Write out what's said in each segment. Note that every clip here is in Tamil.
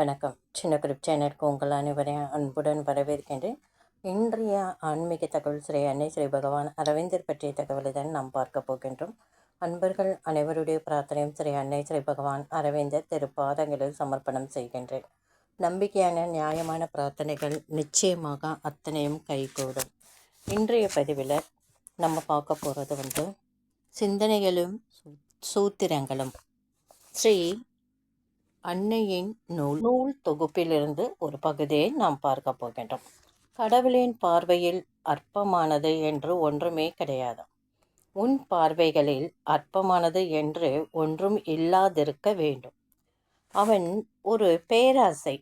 வணக்கம். சின்ன குரூப் சேனலுக்கு உங்கள் அனைவரையும் அன்புடன் வரவேற்கின்றேன். இன்றைய ஆன்மீக தகவல் ஸ்ரீ அன்னை ஸ்ரீ பகவான் அரவிந்தர் பற்றிய தகவலை தான் நாம் பார்க்க போகின்றோம். அன்பர்கள் அனைவருடைய பிரார்த்தனையும் ஸ்ரீ அன்னை ஸ்ரீ பகவான் அரவிந்தர் திருப்பாதங்களில் சமர்ப்பணம் செய்கின்றேன். நம்பிக்கையான நியாயமான பிரார்த்தனைகள் நிச்சயமாக அத்தனையும் கைகூடும். இன்றைய பதிவில் நம்ம பார்க்க போகிறது வந்து சிந்தனைகளும் சூ- சூத்திரங்களும். ஸ்ரீ அன்னையின் நூல் நூல் தொகுப்பிலிருந்து ஒரு பகுதியை நாம் பார்க்க போகின்றோம். கடவுளின் பார்வையில் அற்பமானது என்று ஒன்றுமே கிடையாது. உன் பார்வைகளில் அற்பமானது என்று ஒன்றும் இல்லாதிருக்க வேண்டும். அவன் ஒரு பேராசை.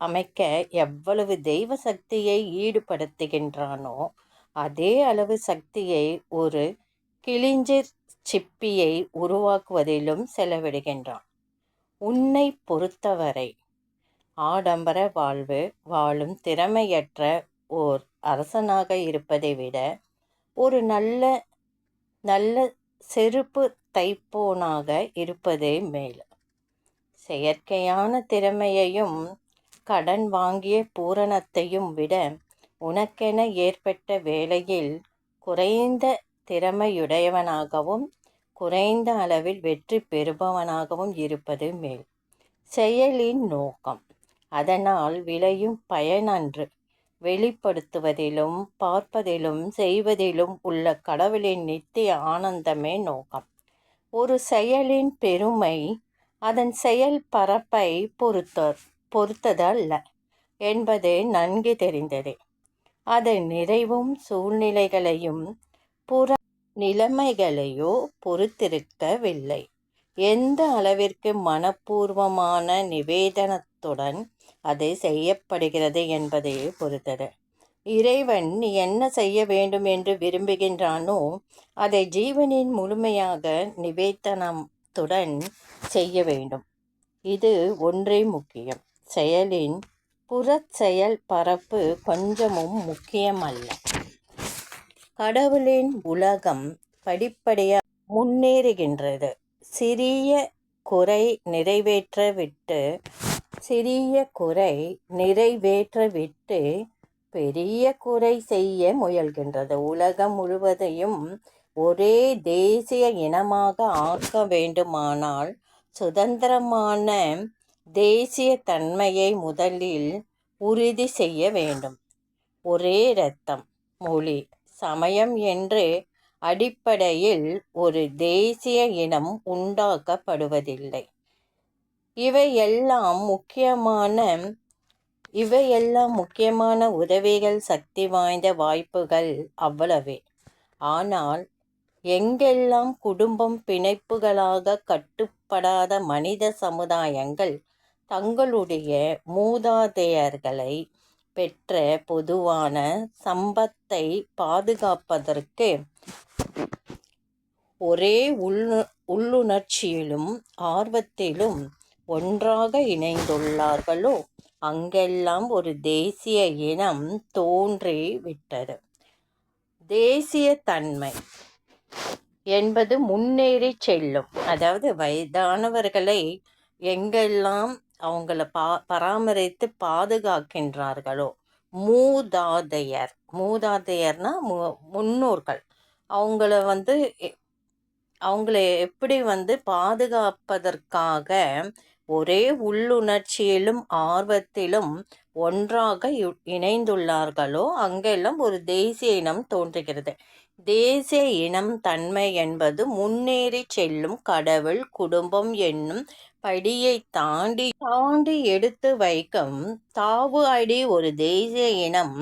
அமைக்க எவ்வளவு தெய்வ சக்தியை ஈடுபடுத்துகின்றானோ அதே அளவு சக்தியை ஒரு கிளிஞ்சிற் சிப்பியை உருவாக்குவதிலும் செலவிடுகின்றான். உன்னை பொறுத்தவரை. ஆடம்பர வாழ்வு வாழும் திறமையற்ற ஓர் அரசனாக இருப்பதை விட ஒரு நல்ல நல்ல செருப்பு தைப்போனாக இருப்பதே மேல். செயற்கையான திறமையையும் கடன் வாங்கிய பூரணத்தையும் விட உனக்கென ஏற்பட்ட வேலையில் குறைந்த திறமையுடையவனாகவும் குறைந்த அளவில் வெற்றி பெறுபவனாகவும் இருப்பது மேல். செயலின் நோக்கம். அதனால் விளையும் பயனன்று. வெளிப்படுத்துவதிலும் பார்ப்பதிலும் செய்வதிலும் உள்ள கடவுளின் நித்திய ஆனந்தமே நோக்கம். ஒரு செயலின் பெருமை அதன் செயல் பரப்பை பொறுத்த பொறுத்ததல்ல என்பது நன்கு தெரிந்ததே. அதன் நிறைவும் சூழ்நிலைகளையும் புற நிலைமைகளையோ பொறுத்திருக்கவில்லை. எந்த அளவிற்கு மனப்பூர்வமான நிவேதனத்துடன் அது செய்யப்படுகிறது என்பதையே பொறுத்தது. இறைவன் என்ன செய்ய வேண்டும் என்று விரும்புகின்றானோ அதை ஜீவனின் முழுமையாக நிவேதனத்துடன் செய்ய வேண்டும். இது ஒன்றே முக்கியம். செயலின் புறச்செயல் பரப்பு கொஞ்சமும் முக்கியமல்ல. கடவுளின் உலகம் படிப்படியாக முன்னேறுகின்றது. சிறிய குறை நிறைவேற்ற விட்டு சிறிய குறை நிறைவேற்ற விட்டு பெரிய குறை செய்ய முயல்கின்றது. உலகம் முழுவதையும் ஒரே தேசிய இனமாக ஆக்க வேண்டுமானால் சுதந்திரமான தேசிய தன்மையை முதலில் உறுதி செய்ய வேண்டும். ஒரே இரத்தம் மொழி சமயம் என்று அடிப்படையில் ஒரு தேசிய இனம் உண்டாக்கப்படுவதில்லை. இவையெல்லாம் முக்கியமான இவையெல்லாம் முக்கியமான உதவிகள் சக்தி வாய்ந்த வாய்ப்புகள் அவ்வளவே. ஆனால் எங்கெல்லாம் குடும்பம் பிணைப்புகளாக கட்டுப்படாத மனித சமுதாயங்கள் தங்களுடைய மூதாதையர்களை பெற்ற பொதுவான சம்பத்தை பாதுகாப்பதற்கு ஒரே உள்ளு உள்ளுணர்ச்சியிலும் ஆர்வத்திலும் ஒன்றாக இணைந்துள்ளார்களோ அங்கெல்லாம் ஒரு தேசிய இனம் தோன்றி விட்டது தேசிய தன்மை என்பது முன்னேறி செல்லும். அதாவது வயதானவர்களை எங்கெல்லாம் அவங்கள பா பராமரித்து பாதுகாக்கின்றார்களோ? மூதாதையர். மூதாதையர்னா மு முன்னோர்கள். அவங்கள வந்து எ- அவங்கள எப்படி வந்து பாதுகாப்பதற்காக ஒரே உள்ளுணர்ச்சியிலும் ஆர்வத்திலும் ஒன்றாக இ- இணைந்துள்ளார்களோ அங்கெல்லாம் ஒரு தேசிய இனம் தோன்றுகிறது. தேசிய இனம் தன்மை என்பது முன்னேறி செல்லும் கடவுள் குடும்பம் என்னும் படியை தாண்டி தாண்டி எடுத்து வைக்கும் தாவு அடி ஒரு தேசிய இனம்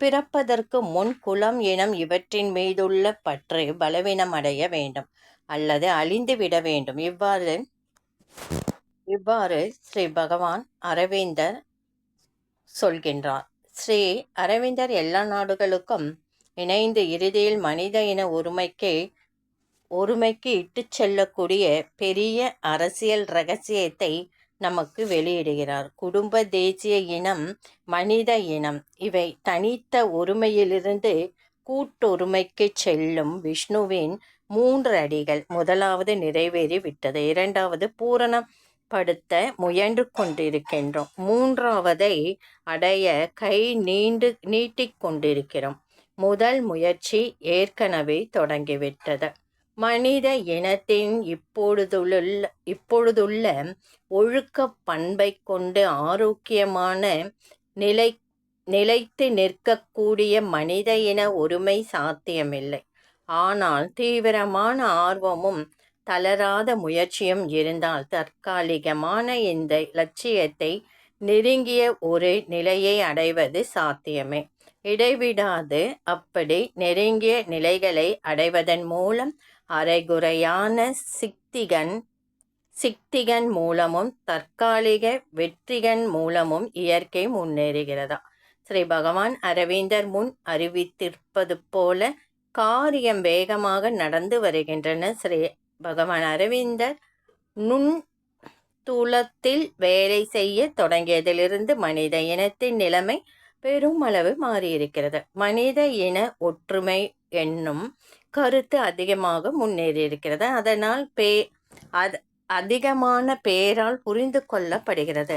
பிறப்பதற்கு முன் குலம் இனம் இவற்றின் மீதுள்ள பற்று பலவீனமடைய வேண்டும் அல்லது அழிந்து விட வேண்டும். இவ்வாறு இவ்வாறு ஸ்ரீ பகவான் அரவிந்தர் சொல்கின்றார். ஸ்ரீ அரவிந்தர் எல்லா நாடுகளுக்கும் இணைந்து இறுதியில் மனித இன ஒருமைக்கே ஒருமைக்கு இட்டு செல்லக்கூடிய பெரிய அரசியல் ரகசியத்தை நமக்கு வெளியிடுகிறார். குடும்ப தேசிய இனம் மனித இனம் இவை தனித்த ஒருமையிலிருந்து கூட்டொருமைக்கு செல்லும் விஷ்ணுவின் மூன்று அடிகள். முதலாவது நிறைவேறி விட்டது. இரண்டாவது பூரணப்படுத்த முயன்று கொண்டிருக்கின்றோம். மூன்றாவதை அடைய கை நீண்டு நீட்டிக் கொண்டிருக்கிறோம். முதல் முயற்சி ஏற்கனவே தொடங்கிவிட்டது. மனித இனத்தின் இப்பொழுதுள்ள இப்பொழுதுள்ள ஒழுக்க பண்பை கொண்டு ஆரோக்கியமான நிலை நிலைத்து நிற்கக்கூடிய மனித இன ஒருமை சாத்தியமில்லை. ஆனால் தீவிரமான ஆர்வமும் தளராத முயற்சியும் இருந்தால் தற்காலிகமான இந்த லட்சியத்தை நெருங்கிய ஒரு நிலையை அடைவது சாத்தியமே. இடைவிடாது. அப்படி நெருங்கிய நிலைகளை அடைவதன் மூலம் அரைகுறையான சிக்திகன் சிக்திகன் மூலமும் தற்காலிக வெற்றிகன் மூலமும் இயற்கை முன்னேறுகிறதா? ஸ்ரீ பகவான் அரவிந்தர் முன் அறிவித்திருப்பது போல காரியம் வேகமாக நடந்து வருகின்றன. ஸ்ரீ பகவான் அரவிந்தர் நுண் தூளத்தில் வேலை செய்ய தொடங்கியதிலிருந்து மனித இனத்தின் நிலைமை பெருமளவு மாறியிருக்கிறது. மனித இன ஒற்றுமை என்னும் கருத்து அதிகமாக முன்னேறியிருக்கிறது. அதனால் பே அது அதிகமான பேரால் புரிந்து கொள்ளப்படுகிறது.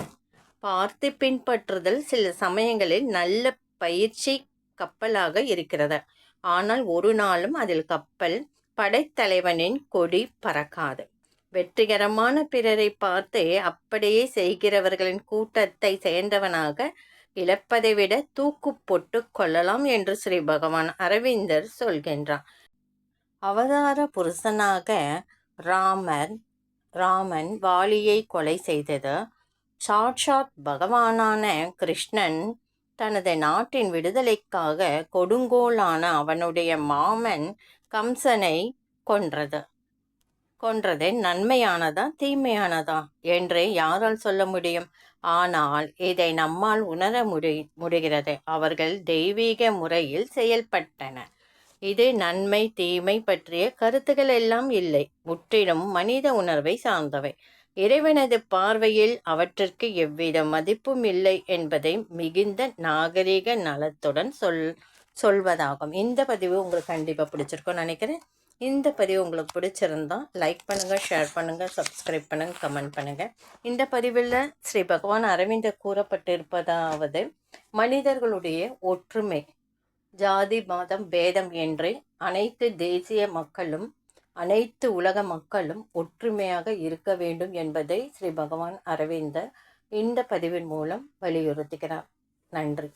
பார்த்து பின்பற்றுதல் சில சமயங்களில் நல்ல பயிற்சி கப்பலாக இருக்கிறது. ஆனால் ஒரு நாளும் அதில் கப்பல் படைத்தலைவனின் கொடி பறக்காது. வெற்றிகரமான பிறரை பார்த்து அப்படியே செய்கிறவர்களின் கூட்டத்தை சேர்ந்தவனாக இழப்பதை விட தூக்கு போட்டு கொள்ளலாம் என்று ஸ்ரீ பகவான் அரவிந்தர் சொல்கின்றார். அவதார புருஷனாக ராமர் ராமன் வாலியை கொலை செய்தது. சாட்சாத் பகவானான கிருஷ்ணன் தனது நாட்டின் விடுதலைக்காக கொடுங்கோலான அவனுடைய மாமன் கம்சனை கொன்றது. கொன்றது நன்மையானதா தீமையானதா? என்று யாரால் சொல்ல முடியும்? ஆனால் இதை நம்மால் உணர முடி முடிகிறது அவர்கள் தெய்வீக முறையில் செயல்பட்டன. இது நன்மை தீமை பற்றிய கருத்துக்கள் எல்லாம் இல்லை. முற்றிலும் மனித உணர்வை சார்ந்தவை. இறைவனது பார்வையில் அவற்றிற்கு எவ்வித மதிப்பும் இல்லை என்பதை மிகுந்த நாகரிக நலத்துடன் சொல் சொல்வதாகும். இந்த பதிவு உங்களுக்கு கண்டிப்பாக பிடிச்சிருக்கும்னு நினைக்கிறேன். இந்த பதிவு உங்களுக்கு பிடிச்சிருந்தா லைக் பண்ணுங்கள் ஷேர் பண்ணுங்கள் சப்ஸ்கிரைப் பண்ணுங்கள் கமெண்ட் பண்ணுங்கள் இந்த பதிவில் ஸ்ரீ பகவான் அரவிந்தர் கூறப்பட்டிருப்பதாவது மனிதர்களுடைய ஒற்றுமை ஜாதி மதம் பேதம் என்று அனைத்து தேசிய மக்களும் அனைத்து உலக மக்களும் ஒற்றுமையாக இருக்க வேண்டும் என்பதை ஸ்ரீ பகவான் அரவிந்தர் இந்த பதிவின் மூலம் வலியுறுத்துகிறார். நன்றி.